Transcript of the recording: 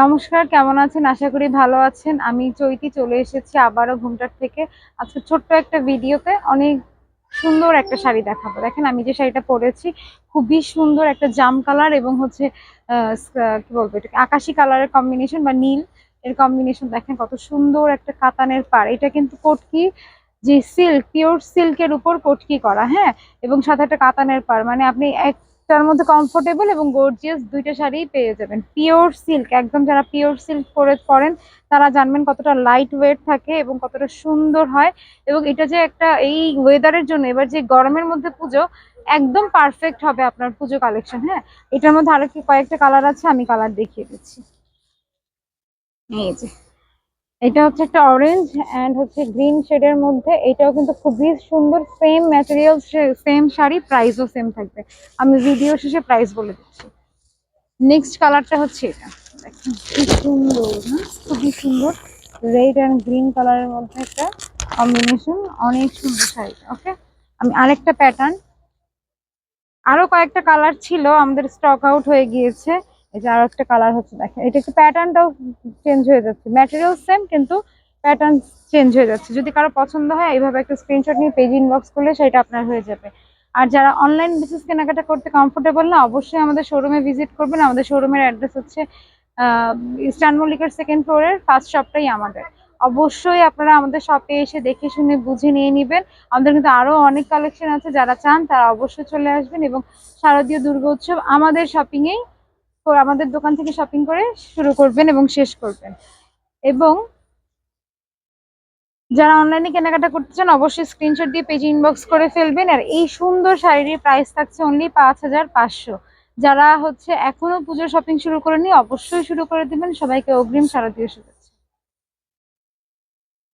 নমস্কার, কেমন আছেন? আশা করি ভালো আছেন। আমি চৈতি, চলে এসেছি আবারও ঘুমটার থেকে। আজকে ছোট্ট একটা ভিডিওতে অনেক সুন্দর একটা শাড়ি দেখাবো। দেখেন, আমি যে শাড়িটা পরেছি, খুবই সুন্দর একটা জাম কালার এবং হচ্ছে কি বলব এটা আকাশি কালারের কম্বিনেশন বা নীল এর কম্বিনেশন দেখেন, কত সুন্দর একটা কাতানের পাড়। এটা কিন্তু কোটকি, যে সিল্ক পিওর সিল্কের উপর কোটকি করা হ্যাঁ? এবং সাথে একটা কাতানের পাড়। মানে আপনি একটার মধ্যে কমফোর্টেবল এবং গর্জিয়াস দুইটা শাড়ি পেয়ে যাবেন। পিওর সিল্ক একদম যারা পিওর সিল্ক পরে পরেন, তারা জানবেন কতটা লাইট ওয়েট থাকে এবং কতটা সুন্দর হয়। এবং এটা যে একটা এই ওয়েদারের জন্য, এবার যে গরমের মধ্যে পুজো, একদম পারফেক্ট হবে আপনার পুজো কালেকশন হ্যাঁ? এটার মধ্যে আরও কয়েকটা কালার আছে, আমি কালার দেখিয়ে দিচ্ছি। এই যে। এটা হচ্ছে একটা অরেঞ্জ অ্যান্ড হচ্ছে গ্রিন শেডের মধ্যে। এটাও কিন্তু খুবই সুন্দর সেম ম্যাটেরিয়াল সেম শাড়ি প্রাইসও সেম থাকবে। আমি ভিডিও শেষে প্রাইস বলে দিচ্ছি। নেক্সট কালারটা হচ্ছে এটা। কি সুন্দর, না? খুবই সুন্দর। রেড অ্যান্ড গ্রিন কালারের মধ্যে একটা কম্বিনেশন অনেক সুন্দর শাড়িটা ওকে আমি আরেকটা প্যাটার্ন আরও কয়েকটা কালার ছিল, আমাদের স্টক আউট হয়ে গিয়েছে। এই যে আরও একটা কালার হচ্ছে, দেখেন। এটা একটু প্যাটার্নটাও চেঞ্জ হয়ে যাচ্ছে। ম্যাটেরিয়াল সেম কিন্তু প্যাটার্ন চেঞ্জ হয়ে যাচ্ছে। যদি কারও পছন্দ হয়, এইভাবে একটা স্ক্রিনশট নিয়ে পেজ ইনবক্স করলে সেটা আপনার হয়ে যাবে। আর যারা অনলাইন বেসিস কেনাকাটা করতে কমফোর্টেবল না, অবশ্যই আমাদের শোরুমে ভিজিট করবেন। আমাদের শোরুমের অ্যাড্রেস হচ্ছে ইস্টার্ন মল্লিকার সেকেন্ড ফ্লোরের ফার্স্ট শপটাই আমাদের। অবশ্যই আপনারা আমাদের শপে এসে দেখে শুনে বুঝে নিয়ে নেবেন। আমাদের কিন্তু আরও অনেক কালেকশন আছে। যারা চান, তারা অবশ্যই চলে আসবেন এবং শারদীয় দুর্গা উৎসব আমাদের শপিং এই তো আমাদের দোকান থেকে শপিং করে শুরু করবেন এবং শেষ করবেন। এবং যারা অনলাইনে কেনাকাটা করতে চান, অবশ্যই স্ক্রিনশট দিয়ে পেজ ইনবক্স করে ফেলবেন। আর এই সুন্দর শাড়ির প্রাইস থাকছে অনলি পাঁচ হাজার পাঁচশো। যারা হচ্ছে এখনও পুজোর শপিং শুরু করেনি অবশ্যই শুরু করে দেবেন। সবাইকে অগ্রিম শারদীয় শুভেচ্ছা।